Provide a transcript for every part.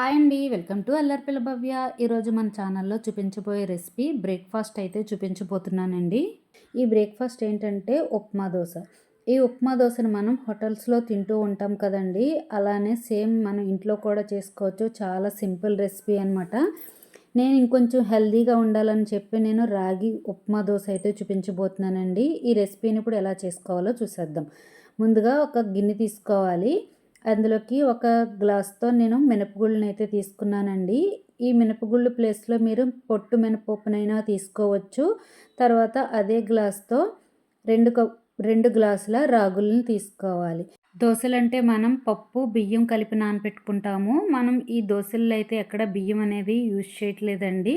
Hi అండి. Welcome to Allaripilla Bhavya. ఈరోజు మన ఛానల్లో చూపించబోయే రెసిపీ బ్రేక్ఫాస్ట్ అయితే చూపించబోతున్నానండి. ఈ బ్రేక్ఫాస్ట్ ఏంటంటే ఉప్మా దోశ. ఈ ఉప్మా దోశను మనం హోటల్స్లో తింటూ ఉంటాం కదండి. అలానే సేమ్ మనం ఇంట్లో కూడా చేసుకోవచ్చు. చాలా సింపుల్ రెసిపీ అనమాట నేను ఇంకొంచెం హెల్దీగా ఉండాలని చెప్పి నేను రాగి ఉప్మా దోశ అయితే చూపించబోతున్నానండి. ఈ రెసిపీని ఇప్పుడు ఎలా చేసుకోవాలో చూసేద్దాం. ముందుగా ఒక గిన్నె తీసుకోవాలి. అందులోకి ఒక గ్లాస్తో నేను మినపగుళ్ళని అయితే తీసుకున్నానండి. ఈ మినపగుళ్ళు ప్లేస్లో మీరు పొట్టు మినపప్పునైనా తీసుకోవచ్చు. తర్వాత అదే గ్లాస్తో రెండు కప్ రెండు గ్లాసుల రాగులను తీసుకోవాలి. దోశలు అంటే మనం పప్పు బియ్యం కలిపి నానపెట్టుకుంటాము. మనం ఈ దోశల్లో అయితే ఎక్కడ బియ్యం అనేది యూజ్ చేయట్లేదండి.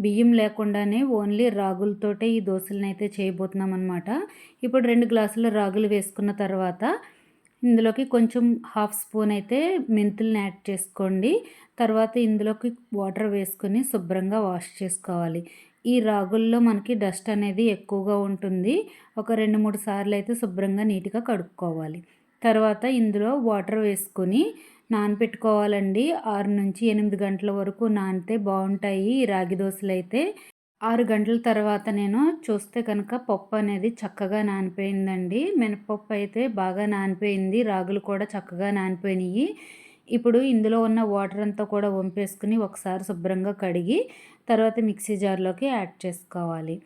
బియ్యం లేకుండానే ఓన్లీ రాగులతోటే ఈ దోశలను అయితే చేయబోతున్నాం అనమాట ఇప్పుడు రెండు గ్లాసుల రాగులు వేసుకున్న తర్వాత ఇందులోకి కొంచెం హాఫ్ స్పూన్ అయితే మెంతుల్ని యాడ్ చేసుకోండి. తర్వాత ఇందులోకి వాటర్ వేసుకొని శుభ్రంగా వాష్ చేసుకోవాలి. ఈ రాగుల్లో మనకి డస్ట్ అనేది ఎక్కువగా ఉంటుంది. ఒక రెండు మూడు సార్లు అయితే శుభ్రంగా నీట్గా కడుక్కోవాలి. తర్వాత ఇందులో వాటర్ వేసుకొని నానపెట్టుకోవాలండి. ఆరు నుంచి ఎనిమిది గంటల వరకు నానితే బాగుంటాయి ఈ రాగి దోశలు అయితే ఆరు గంటల తర్వాత నేను చూస్తే కనుక పప్పు అనేది చక్కగా నానిపోయిందండి. మినపప్పు అయితే బాగా నానిపోయింది. రాగులు కూడా చక్కగా నానిపోయినాయి. ఇప్పుడు ఇందులో ఉన్న వాటర్ అంతా కూడా వంపేసుకుని ఒకసారి శుభ్రంగా కడిగి తర్వాత మిక్సీ జార్లోకి యాడ్ చేసుకోవాలి.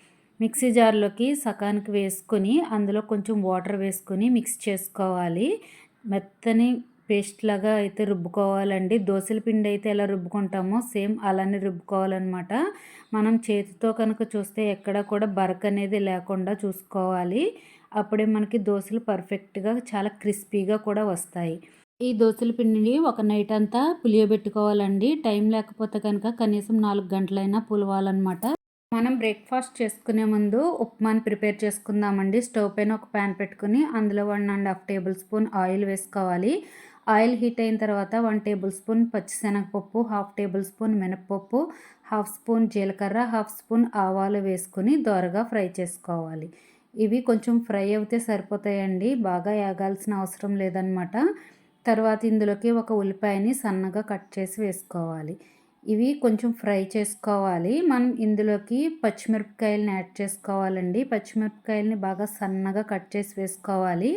మిక్సీ జార్లోకి సకానికి వేసుకొని అందులో కొంచెం వాటర్ వేసుకొని మిక్స్ చేసుకోవాలి. మెత్తని పేస్ట్ లాగా అయితే రుబ్బుకోవాలండి. దోశల పిండి అయితే ఎలా రుబ్బుకుంటామో సేమ్ అలానే రుబ్బుకోవాలన్నమాట. మనం చేతితో కనుక చూస్తే ఎక్కడ కూడా బర్క్ అనేది లేకుండా చూసుకోవాలి. అప్పుడే మనకి దోశలు పర్ఫెక్ట్గా చాలా క్రిస్పీగా కూడా వస్తాయి. ఈ దోశల పిండిని ఒక నైట్ అంతా పులియబెట్టుకోవాలండి. టైం లేకపోతే కనుక కనీసం నాలుగు గంటలైనా పులవాలన్నమాట. మనం బ్రేక్ఫాస్ట్ చేసుకునే ముందు ఉప్మాని ప్రిపేర్ చేసుకుందామండి. స్టవ్ పైన ఒక ప్యాన్ పెట్టుకుని అందులో one and half tablespoon oil వేసుకోవాలి. ఆయిల్ హీట్ అయిన తర్వాత వన్ టేబుల్ స్పూన్ పచ్చిశనగపప్పు హాఫ్ టేబుల్ స్పూన్ మినప్పప్పు హాఫ్ స్పూన్ జీలకర్ర హాఫ్ స్పూన్ ఆవాలు వేసుకుని దోరగా ఫ్రై చేసుకోవాలి. ఇవి కొంచెం ఫ్రై అవుతే సరిపోతాయండి బాగా యాగాల్సిన అవసరం లేదనమాట తర్వాత ఇందులోకి ఒక ఉల్లిపాయని సన్నగా కట్ చేసి వేసుకోవాలి. ఇవి కొంచెం ఫ్రై చేసుకోవాలి. మనం ఇందులోకి పచ్చిమిరపకాయలను యాడ్ చేసుకోవాలండి. పచ్చిమిరపకాయలని బాగా సన్నగా కట్ చేసి వేసుకోవాలి.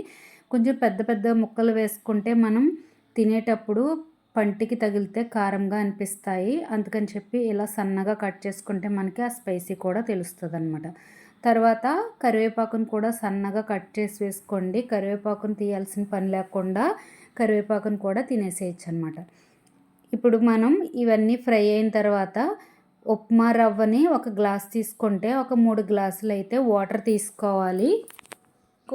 కొంచెం పెద్ద పెద్ద ముక్కలు వేసుకుంటే మనం తినేటప్పుడు పంటికి తగిలితే కారంగా అనిపిస్తాయి. అందుకని చెప్పి ఇలా సన్నగా కట్ చేసుకుంటే మనకి ఆ స్పైసీ కూడా తెలుస్తుంది అనమాట తర్వాత కరివేపాకును కూడా సన్నగా కట్ చేసి వేసుకోండి. కరివేపాకును తీయాల్సిన పని లేకుండా కరివేపాకును కూడా తినేసేయచ్చు అనమాట ఇప్పుడు మనం ఇవన్నీ ఫ్రై అయిన తర్వాత ఉప్మా రవ్వని ఒక గ్లాస్ తీసుకుంటే ఒక మూడు గ్లాసులు అయితే వాటర్ తీసుకోవాలి.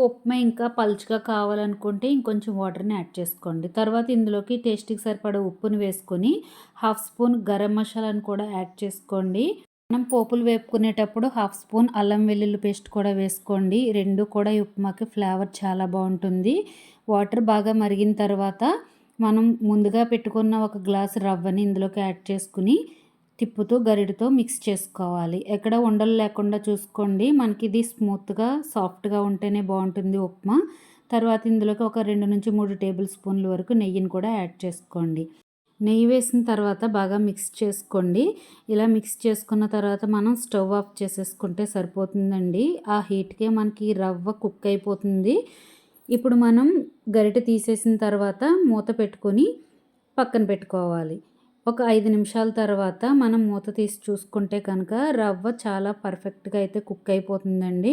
ఉప్మా ఇంకా పలుచగా కావాలనుకుంటే ఇంకొంచెం వాటర్ని యాడ్ చేసుకోండి. తర్వాత ఇందులోకి టేస్ట్కి సరిపడ ఉప్పుని వేసుకొని హాఫ్ స్పూన్ గరం మసాలాను కూడా యాడ్ చేసుకోండి. మనం పోపులు వేపుకునేటప్పుడు హాఫ్ స్పూన్ అల్లం వెల్లుల్లి పేస్ట్ కూడా వేసుకోండి. రెండు కూడా ఉప్మాకి ఫ్లేవర్ చాలా బాగుంటుంది. వాటర్ బాగా మరిగిన తర్వాత మనం ముందుగా పెట్టుకున్న ఒక గ్లాస్ రవ్వని ఇందులోకి యాడ్ చేసుకుని తిప్పుతూ గరిటతో మిక్స్ చేసుకోవాలి. ఎక్కడ ఉండలు లేకుండా చూసుకోండి. మనకి ఇది స్మూత్గా సాఫ్ట్గా ఉంటేనే బాగుంటుంది ఉప్మా. తర్వాత ఇందులోకి ఒక రెండు నుంచి మూడు టేబుల్ స్పూన్ల వరకు నెయ్యిని కూడా యాడ్ చేసుకోండి. నెయ్యి వేసిన తర్వాత బాగా మిక్స్ చేసుకోండి. ఇలా మిక్స్ చేసుకున్న తర్వాత మనం స్టవ్ ఆఫ్ చేసేసుకుంటే సరిపోతుందండి. ఆ హీట్కే మనకి రవ్వ కుక్ అయిపోతుంది. ఇప్పుడు మనం గరిట తీసేసిన తర్వాత మూత పెట్టుకొని పక్కన పెట్టుకోవాలి. ఒక ఐదు నిమిషాల తర్వాత మనం మూత తీసి చూసుకుంటే కనుక రవ్వ చాలా పర్ఫెక్ట్గా అయితే కుక్ అయిపోతుందండి.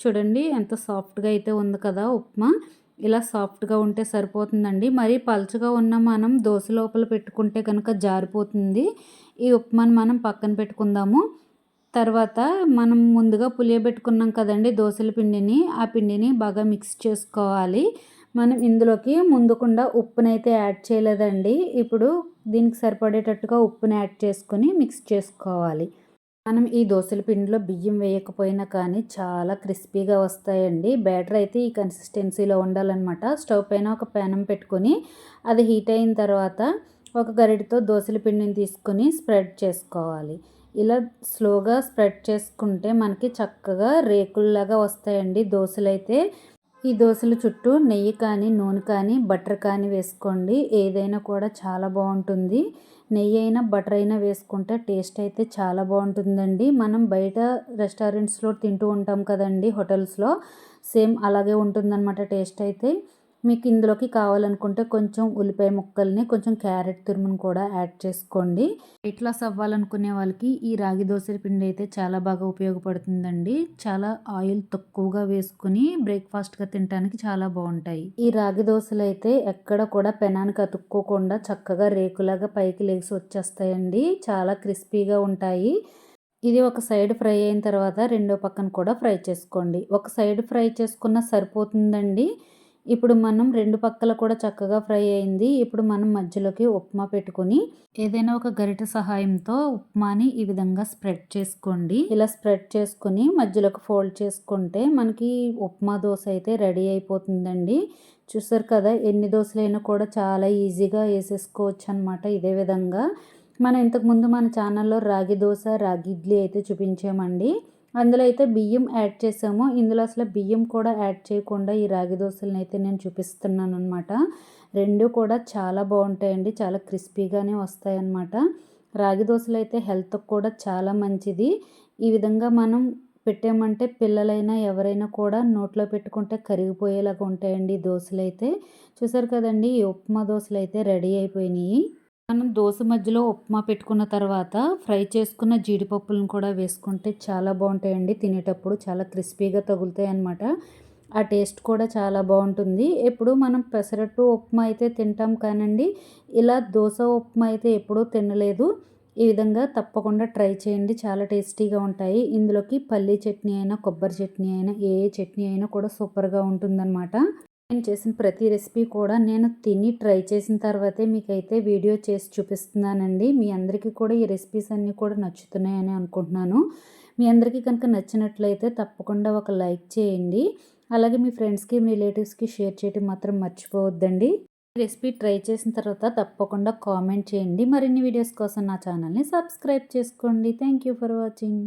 చూడండి ఎంత సాఫ్ట్గా అయితే ఉంది కదా ఉప్మా. ఇలా సాఫ్ట్గా ఉంటే సరిపోతుందండి. మరి పలుచగా ఉన్న మనం దోశ లోపల పెట్టుకుంటే కనుక జారిపోతుంది. ఈ ఉప్మాని మనం పక్కన పెట్టుకుందాము. తర్వాత మనం ముందుగా పులియబెట్టుకున్నాం కదండి దోశల పిండిని. ఆ పిండిని బాగా మిక్స్ చేసుకోవాలి. మనం ఇందులోకి ముందుకుండా ఉప్పునైతే యాడ్ చేయలేదండి. ఇప్పుడు దీనికి సరిపడేటట్టుగా ఉప్పుని యాడ్ చేసుకొని మిక్స్ చేసుకోవాలి. మనం ఈ దోశల పిండిలో బియ్యం వేయకపోయినా కానీ చాలా క్రిస్పీగా వస్తాయండి. బ్యాటర్ అయితే ఈ కన్సిస్టెన్సీలో ఉండాలన్నమాట. స్టవ్ పైన ఒక ప్యానం పెట్టుకొని అది హీట్ అయిన తర్వాత ఒక గరిటతో దోశల పిండిని తీసుకొని స్ప్రెడ్ చేసుకోవాలి. ఇలా స్లోగా స్ప్రెడ్ చేసుకుంటే మనకి చక్కగా రేకుల్లాగా వస్తాయండి దోశలు అయితే ఈ దోశల చుట్టూ నెయ్యి కానీ నూనె కానీ బటర్ కానీ వేసుకోండి. ఏదైనా కూడా చాలా బాగుంటుంది. నెయ్యి అయినా బటర్ అయినా వేసుకుంటే టేస్ట్ అయితే చాలా బాగుంటుందండి. మనం బయట రెస్టారెంట్స్లో తింటూ ఉంటాం కదండి హోటల్స్లో. సేమ్ అలాగే ఉంటుందన్నమాట టేస్ట్ అయితే. మీకు ఇందులోకి కావాలనుకుంటే కొంచెం ఉల్లిపాయ ముక్కల్ని కొంచెం క్యారెట్ తురుమును కూడా యాడ్ చేసుకోండి. వెయిట్ లాస్ అవ్వాలనుకునే వాళ్ళకి ఈ రాగి దోశ పిండి అయితే చాలా బాగా ఉపయోగపడుతుందండి. చాలా ఆయిల్ తక్కువగా వేసుకుని బ్రేక్ఫాస్ట్గా తినడానికి చాలా బాగుంటాయి. ఈ రాగి దోశలు అయితే ఎక్కడ కూడా పెనానికి అతుక్కోకుండా చక్కగా రేకులాగా పైకి లేచి వచ్చేస్తాయండి. చాలా క్రిస్పీగా ఉంటాయి. ఇది ఒక సైడ్ ఫ్రై అయిన తర్వాత రెండో పక్కన కూడా ఫ్రై చేసుకోండి. ఒక సైడ్ ఫ్రై చేసుకున్న సరిపోతుందండి. ఇప్పుడు మనం రెండు పక్కల కూడా చక్కగా ఫ్రై అయింది. ఇప్పుడు మనం మధ్యలోకి ఉప్మా పెట్టుకొని ఏదైనా ఒక గరిట సహాయంతో ఉప్మాని ఈ విధంగా స్ప్రెడ్ చేసుకోండి. ఇలా స్ప్రెడ్ చేసుకుని మధ్యలోకి ఫోల్డ్ చేసుకుంటే మనకి ఉప్మా దోశ అయితే రెడీ అయిపోతుందండి. చూసారు కదా ఎన్ని దోశలైనా కూడా చాలా ఈజీగా వేసేసుకోవచ్చు అనమాట ఇదే విధంగా. మనం ఇంతకుముందు మన ఛానల్లో రాగి దోశ రాగి ఇడ్లీ అయితే చూపించామండి. అందులో అయితే బియ్యం యాడ్ చేసాము. ఇందులో అసలు బియ్యం కూడా యాడ్ చేయకుండా ఈ రాగి దోశలను అయితే నేను చూపిస్తున్నాను అనమాట రెండు కూడా చాలా బాగుంటాయండి. చాలా క్రిస్పీగానే వస్తాయన్నమాట. రాగి దోశలు అయితే హెల్త్కి కూడా చాలా మంచిది. ఈ విధంగా మనం పెట్టామంటే పిల్లలైనా ఎవరైనా కూడా నోట్లో పెట్టుకుంటే కరిగిపోయేలాగా ఉంటాయండి దోశలు అయితే. చూసారు కదండి ఈ ఉప్మా దోశలు అయితే రెడీ అయిపోయినాయి. మనం దోశ మధ్యలో ఉప్మా పెట్టుకున్న తర్వాత ఫ్రై చేసుకున్న జీడిపప్పులను కూడా వేసుకుంటే చాలా బాగుంటాయండి. తినేటప్పుడు చాలా క్రిస్పీగా తగులుతాయి అన్నమాట. ఆ టేస్ట్ కూడా చాలా బాగుంటుంది. ఎప్పుడు మనం పెసరట్టు ఉప్మా అయితే తింటాం కానండి ఇలా దోశ ఉప్మా అయితే ఎప్పుడూ తినలేదు. ఈ విధంగా తప్పకుండా ట్రై చేయండి. చాలా టేస్టీగా ఉంటాయి. ఇందులోకి పల్లీ చట్నీ అయినా కొబ్బరి చట్నీ అయినా ఏ ఏ చట్నీ అయినా కూడా సూపర్గా ఉంటుందన్నమాట. నేను చేసిన ప్రతి రెసిపీ కూడా నేను తిని ట్రై చేసిన తర్వాతే మీకైతే వీడియో చేసి చూపిస్తున్నానండి. మీ అందరికీ కూడా ఈ రెసిపీస్ అన్నీ కూడా నచ్చుతున్నాయని అనుకుంటున్నాను. మీ అందరికీ కనుక నచ్చినట్లయితే తప్పకుండా ఒక లైక్ చేయండి. అలాగే మీ ఫ్రెండ్స్కి మీ రిలేటివ్స్కి షేర్ చేయడం మాత్రం మర్చిపోవద్దండి. రెసిపీ ట్రై చేసిన తర్వాత తప్పకుండా కామెంట్ చేయండి. మరిన్ని వీడియోస్ కోసం నా ఛానల్ని సబ్స్క్రైబ్ చేసుకోండి. Thank you for watching.